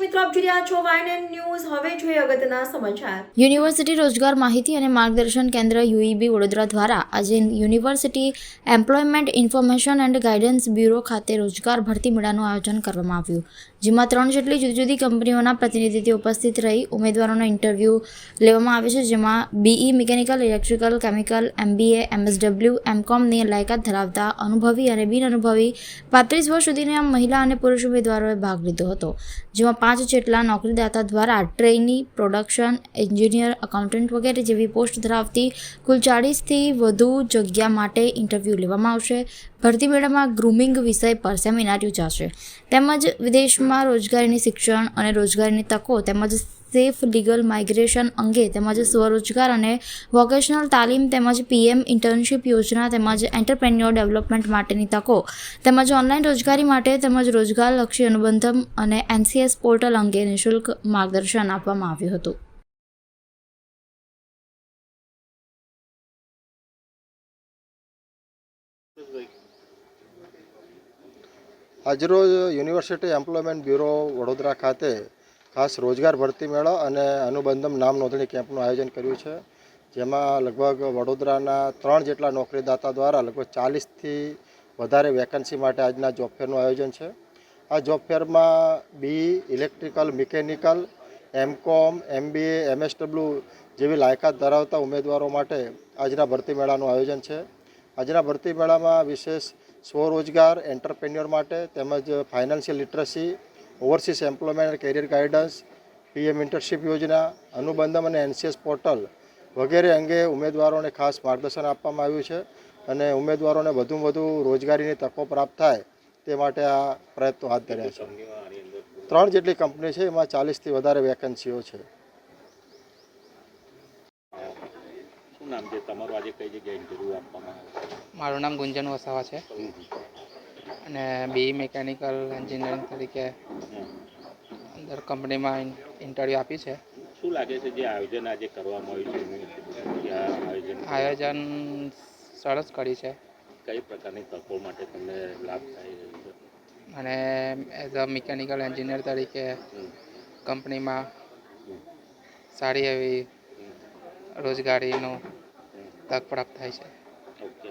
મિત્રો આપ જોઈ રહ્યા છો વાયન ન્યૂઝ હવે જોઈએ અગત્યના સમાચાર. યુનિવર્સિટી રોજગાર માહિતી અને માર્ગદર્શન કેન્દ્ર યુઈબી વડોદરા દ્વારા આજે university employment information and guidance bureau ખાતે રોજગાર ભરતી મેળાનું આયોજન કરવામાં આવ્યું. જેમાં ત્રણ જેટલી જુદી જુદી કંપનીઓના પ્રતિનિધિઓ ઉપસ્થિત રહી ઉમેદવારોનો ઇન્ટરવ્યૂ લેવામાં આવે છે, જેમાં BE, mechanical, electrical, chemical, MBA, MSW, એમકોમની લાયકાત ધરાવતા અનુભવી અને બિનઅનુભવી પાંત્રીસ વર્ષ સુધીના મહિલા અને પુરુષ ઉમેદવારોએ ભાગ લીધો હતો, જેમાં પાંચ જેટલા નોકરીદાતા દ્વારા ટ્રેની પ્રોડક્શન, એન્જિનિયર એકાઉન્ટન્ટ વગેરે જેવી પોસ્ટ ધરાવતી કુલ ચાળીસથી વધુ જગ્યા માટે ઇન્ટરવ્યૂ લેવામાં આવશે. ભરતી મેળામાં ગ્રુમિંગ વિષય પર સેમિનાર યોજાશે. તેમજ વિદેશમાં રોજગારીની શિક્ષણ અને રોજગારીની તકો તેમજ સેફ લીગલ માઇગ્રેશન અંગે તેમજ સ્વરોજગાર અને વોકેશનલ તાલીમ તેમજ પીએમ ઇન્ટર્નશીપ યોજના તેમજ એન્ટરપ્રેન્યોર ડેવલપમેન્ટ માટેની તકો તેમજ ઓનલાઈન રોજગારી માટે તેમજ રોજગારલક્ષી અનુબંધમ અને એનસીએસ પોર્ટલ અંગે નિઃશુલ્ક માર્ગદર્શન આપવામાં આવ્યું હતું. આજરોજ યુનિવર્સિટી એમ્પ્લોયમેન્ટ બ્યુરો વડોદરા ખાતે ખાસ રોજગાર ભરતી મેળો અને અનુબંધમ નામ નોંધણી કેમ્પનું આયોજન કર્યું છે. જેમાં લગભગ વડોદરાના ત્રણ જેટલા નોકરીદાતા દ્વારા લગભગ ચાલીસથી વધારે વેકન્સી માટે આજના જોબ ફેરનું આયોજન છે. આ job ફેરમાં B electrical mechanical MCom MBA MSW જેવી લાયકાત ધરાવતા ઉમેદવારો માટે આજના ભરતી મેળાનું આયોજન છે. આજના ભરતી મેળામાં વિશેષ સ્વરોજગાર એન્ટરપ્રેન્યોર માટે તેમજ financial literacy overseas employment career guidance PM internship યોજના અનુબંધમ અને એનસીએસ પોર્ટલ વગેરે અંગે ઉમેદવારોને ખાસ માર્ગદર્શન આપવામાં આવ્યું છે અને ઉમેદવારોને વધુમાં વધુ રોજગારીની તકો પ્રાપ્ત થાય તે માટે આ પ્રયત્નો હાથ ધર્યા છે. ત્રણ જેટલી કંપની છે એમાં ચાલીસથી વધારે વેકન્સીઓ છે. નામ છે? તમારું આજે કઈ જગ્યાએ ઇન્ટરવ્યૂ આપવામાં આવે મારું નામ ગુંજન વસાવા છે. અને બી મિકેનિકલ એન્જિનિયરિંગ તરીકે અંદર કંપનીમાં ઇન્ટરવ્યૂ આપી છે. શું લાગે છે જે આયોજન આજે કરવામાં આવ્યું છે? આયોજન સરસ કરી છે. કઈ પ્રકારની તકો માટે તમને લાભ થાય છે? અને એઝ અ મિકેનિકલ એન્જિનિયર તરીકે કંપનીમાં સારી એવી રોજગારીનો તક પ્રાપ્ત થાય છે. Okay